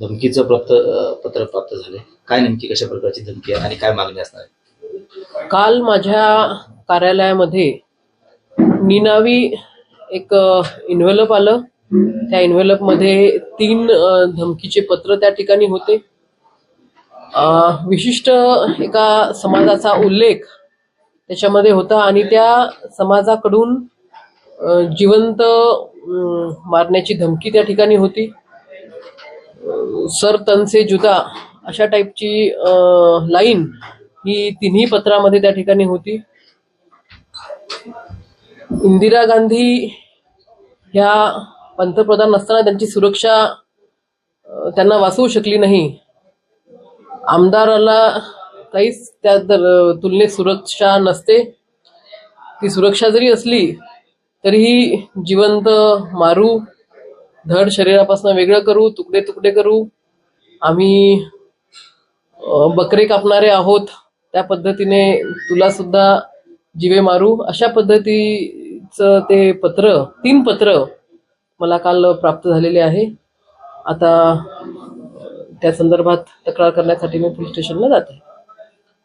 धमकीचं प्राप्त पत्र प्राप्त झाले. काय नेमकी कशा प्रकारची धमकी आहे आणि काय मागणी असणार आहे? काल माझ्या कार्यालयामध्ये निनावी एक इन्व्हेलप आलं. त्या इन्व्हेलपमध्ये तीन धमकीचे पत्र त्या ठिकाणी होते. विशिष्ट एका समाजाचा उल्लेख त्याच्यामध्ये होता आणि त्या समाजाकडून जिवंत मारण्याची धमकी त्या ठिकाणी होती. सर तनसे जुदा अशा टाईपची लाईन ही तिन्ही पत्रामध्ये त्या ठिकाणी होती. इंदिरा गांधी ह्या पंतप्रधान नसताना त्यांची सुरक्षा त्यांना वाचवू शकली नाही. आमदाराला काहीच त्या तुलनेत सुरक्षा नसते. ती सुरक्षा जरी असली तरीही जिवंत मारू धड शरीरापासून वेगळं करू तुकडे तुकडे करू. आम्ही बकरे कापणारे आहोत. त्या पद्धतीने तुला सुद्धा जिवे मारू. अशा पद्धतीचं ते पत्र तीन पत्र मला काल प्राप्त झालेले आहे. आता त्या संदर्भात तक्रार करण्यासाठी मी पोलीस स्टेशनला जाते.